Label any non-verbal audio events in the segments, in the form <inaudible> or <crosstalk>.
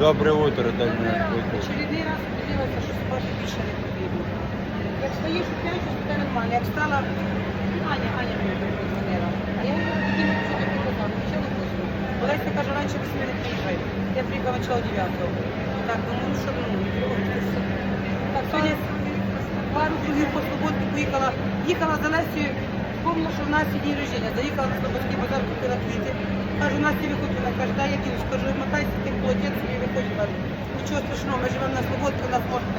Добре утро, вийти. Очередний раз подивилася, що спати більше не потрібно. Як стоїш у п'ять, то нормально. Як встала, Аня, Аня мені подзвонила. А я говорю, такі казали, нічого не хочу. Олеся каже, раніше ви не приїжджай. Я приїхала начало 9 Так, думаю, ну що ну, Так, сьогодні пару кругів по свободку поїхала, їхала за Лесією, Помнила, що в нас є день рождення. Заїхала на Слободський базар, купила квіти. Кажу, у нас не виходить. Вона каже, дай я ділю. Скажу, мотайся, ти молодець, і виходить. Кажу, нічого страшного, ми живемо на Слободці, у нас можна.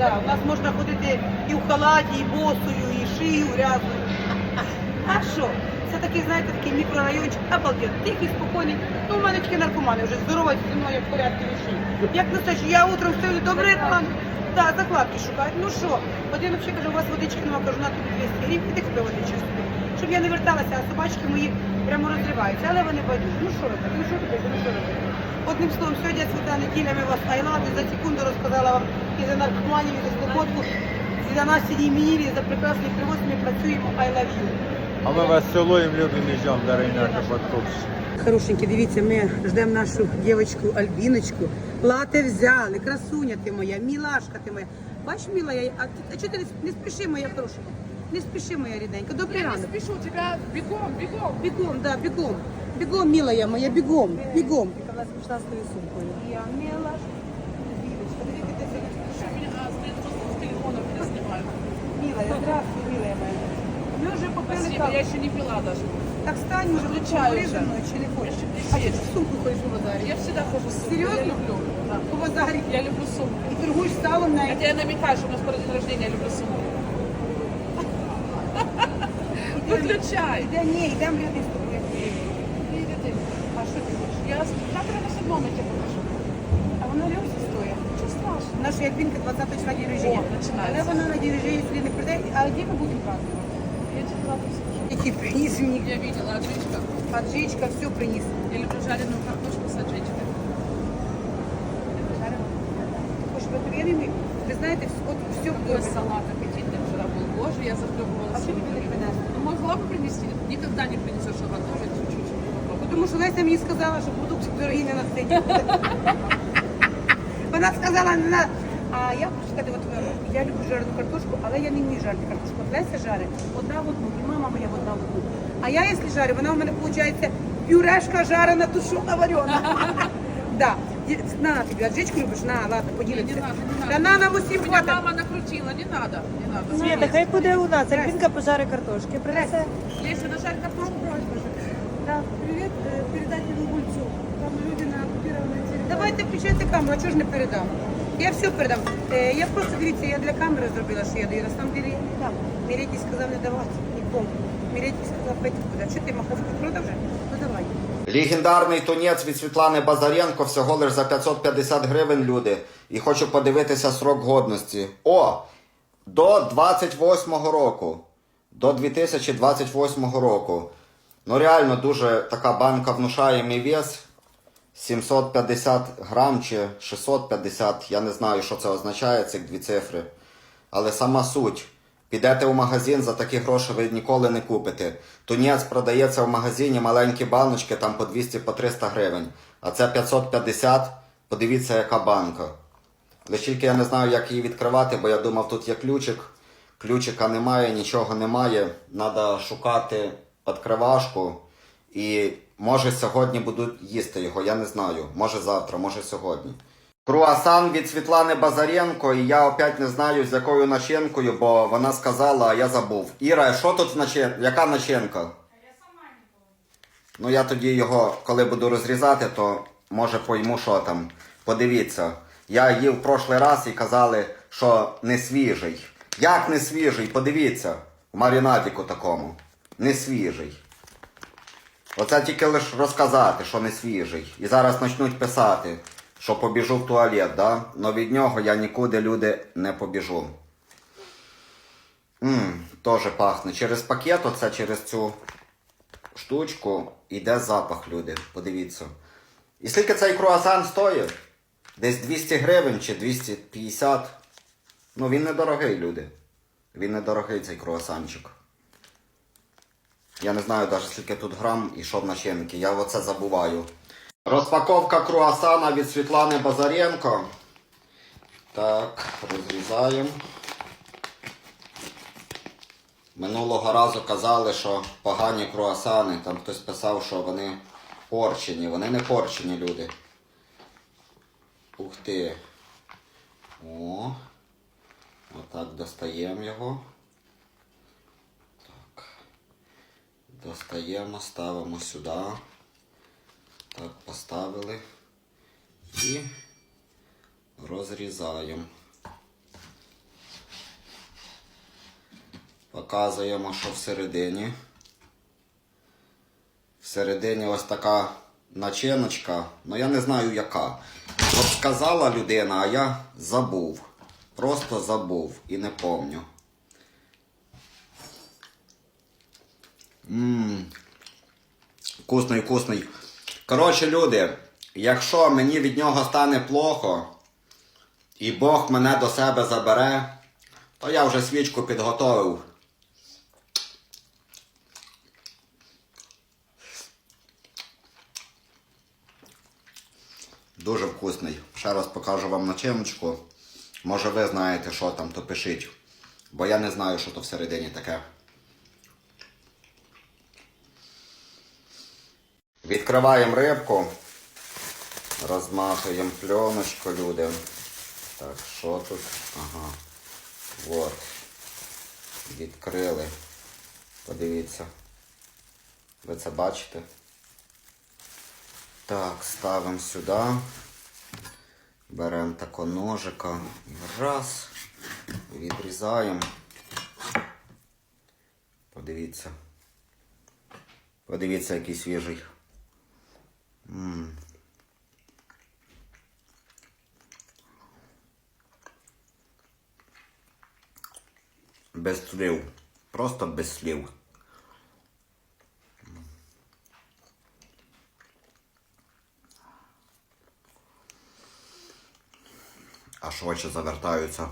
Да, у нас можна ходити і в халаті, і босою, і шию грязною. А що? Це такий, знаєте, такий мікрорайончик, обалденно, тихий, спокійний. Ну, у мене такі наркомани вже здорова зі мною в порядку віші. Як на це, що я утром встаю, добрий ранок. Да, закладки шукають. Ну що, один взагалі каже, у вас водички нема, кажу, на тобі 200 гривень, іди купи водички собі. Щоб я не верталася, а собачки мої прямо розриваються, але вони байдуть. Ну що робити? Ну що робити? Ну що робити? Одним словом, сьогодні свята неділя, ми вас айлати, за секунду розказала вам і за наркоманів, і за слободку, і за наші іменини, і за прекрасний привоз, ми працюємо I love you. А ми вас цілуємо, любимо і ждемо, дорогі наші подкупщики. Хорошенькі, дивіться, ми ждемо нашу дівчинку Альбіночку. Лати взяли, красуня ти моя, мілашка ти моя. Бач, мила, я, а, ти, а чого ти не, не спіши, моя хороша? Не спіши, моя рідненька. Добрий Я не ранок. спешу, тебя бегом, бегом. Бігом, да, бігом. Бігом, милая моя, бігом, бігом. Вона з тою сумкою. Я милашка. Лілечка, дивіться, ти сьогодні Что меня а, стоит просто с телефона меня снимают. Милая, здравствуй, милая моя. Попили Спасибо, я еще не пила даже. Так стань уже, Включаю поговори вже. зі мною, чи не хочеш? Я ще А не в сумку ходиш у базарі? Я всегда хожу с сумкой. Серьезно? Я люблю. Да. У базарі. Я люблю сумку. І торгуєш салом на Хотя я намекаю, что у нас скоро день рождения, я люблю сумку. <laughs> Выключай. Іде, ні, йдемо люди з тобою. А що ти хочеш? Я завтра на седьмом я тебе покажу. А вона Льосі стоїть. Ничего страшного. Наша Ядвінка 20 числа день рождения. О, починається. Але вона на день рождения сюди не прийде. А де ми будемо празднувати? Я тебе правда скажу. Який приніс мені. Я видела, аджичка. Аджичка, все приніс. Я люблю жареную картошку с аджичкой. Хочеш батареями? Ви знаєте, все- от все Такой добре. салат аппетитный вчера был. Боже, я захлебывалась. А що тобі не принесли? Ну, могла бы принести. Никогда не принесешь, а готовить чуть-чуть. попробуй. Тому що Леся мені сказала, що продукти дорогі не на сцені. Вона сказала, не на... А я хочу сказати, от е, я люблю жарену картошку, але я не вмію жарити картошку. От Леся жарить одна в одну, і мама моя одна в одну. А я, якщо жарю, вона в мене виходить пюрешка жарена, тушона, варена. <laughs> Да. На тобі, аджичку любиш? На, ладно, надо. Та на, на усім хватить. мама накрутила, не надо, не надо. Света, хай буде у нас. Альбінка пожари картошки. Принесе. Леся, нажарь картошку. Да, привет, э, передайте Гульцу. Там люди на оккупированной территории. Давайте включайте камеру, а чого ж не передам? Я все передам. Е, я просто, дивіться, я для камери зробила, що я даю. На самом деле не дам. Міретій сказав не давати нікому. Міретій сказав, пойти куди. Чи ти маховку продав вже? Ну давай. Легендарний тунець від Світлани Базаренко всього лиш за 550 гривень люди. І хочу подивитися срок годності. О! До 28-го року. До 2028 року. Ну реально дуже така банка внушає мій вес. 750 грам чи 650. Я не знаю, що це означає, ці дві цифри. Але сама суть. Підете в магазин, за такі гроші ви ніколи не купите. Тунець продається в магазині маленькі баночки, там по 200 по 300 гривень. А це 550. Подивіться, яка банка. Лише тільки я не знаю, як її відкривати, бо я думав, тут є ключик. Ключика немає, нічого немає. Треба шукати відкривашку. І може сьогодні буду їсти його, я не знаю. Може завтра, може сьогодні. Круасан від Світлани Базаренко, і я опять не знаю з якою начинкою, бо вона сказала, а я забув. Іра, що тут в начин... Яка начинка? Ну я тоді його, коли буду розрізати, то може пойму, що там. Подивіться. Я їв в прошлий раз і казали, що не свіжий. Як не свіжий? Подивіться. В маринадіку такому. Не свіжий. Оце тільки лише розказати, що не свіжий. І зараз почнуть писати, що побіжу в туалет, да? Но від нього я нікуди, люди, не побіжу. Ммм, теж пахне. Через пакет, оце через цю штучку, йде запах, люди. Подивіться. І скільки цей круасан стоїть? Десь 200 гривень чи 250. Ну, він недорогий, люди. Він недорогий цей круасанчик. Я не знаю навіть скільки тут грам і що в начинки. Я оце забуваю. Розпаковка круасана від Світлани Базаренко. Так, розрізаємо. Минулого разу казали, що погані круасани. Там хтось писав, що вони порчені. Вони не порчені, люди. Ух ти. О. Отак достаємо його. Достаємо, ставимо сюди. Так, поставили. І розрізаємо. Показуємо, що всередині. Всередині ось така начиночка, ну я не знаю яка. От сказала людина, а я забув. Просто забув і не помню. Ммм. Вкусний, вкусний. Коротше, люди, якщо мені від нього стане плохо, і Бог мене до себе забере, то я вже свічку підготовив. Дуже вкусний. Ще раз покажу вам начиночку. Може ви знаєте, що там, то пишіть. Бо я не знаю, що то всередині таке. Відкриваємо рибку. Розматуємо пленочку, люди. Так, що тут? Ага. Вот. Відкрили. Подивіться. Ви це бачите? Так, ставимо сюди. Беремо тако ножика. Раз. Відрізаємо. Подивіться. Подивіться, який свіжий. Без слів. Просто без слів. Аж очі завертаються.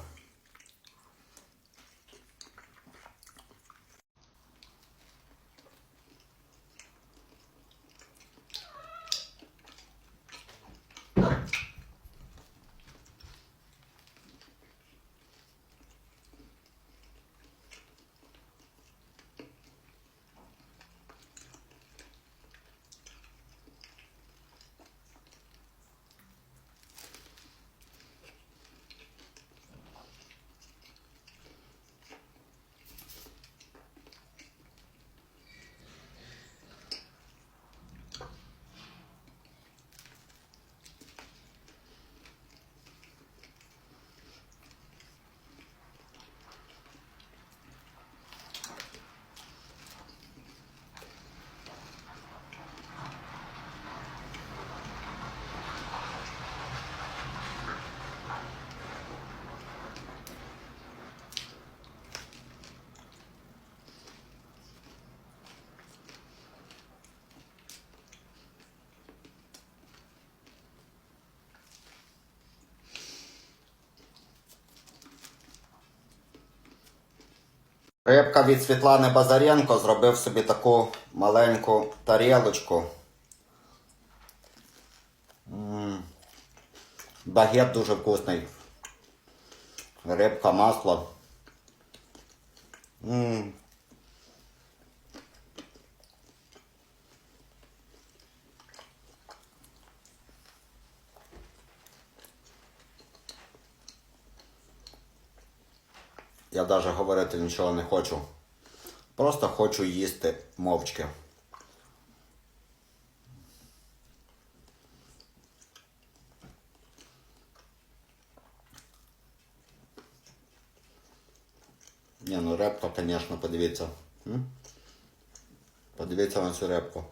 Рибка від Світлани Базаренко зробив собі таку маленьку тарілочку. Багет дуже вкусний. Рибка, масло. Я навіть говорити нічого не хочу. Просто хочу їсти мовчки. Ні, ну репка, звісно, подивіться. Подивіться на цю репку.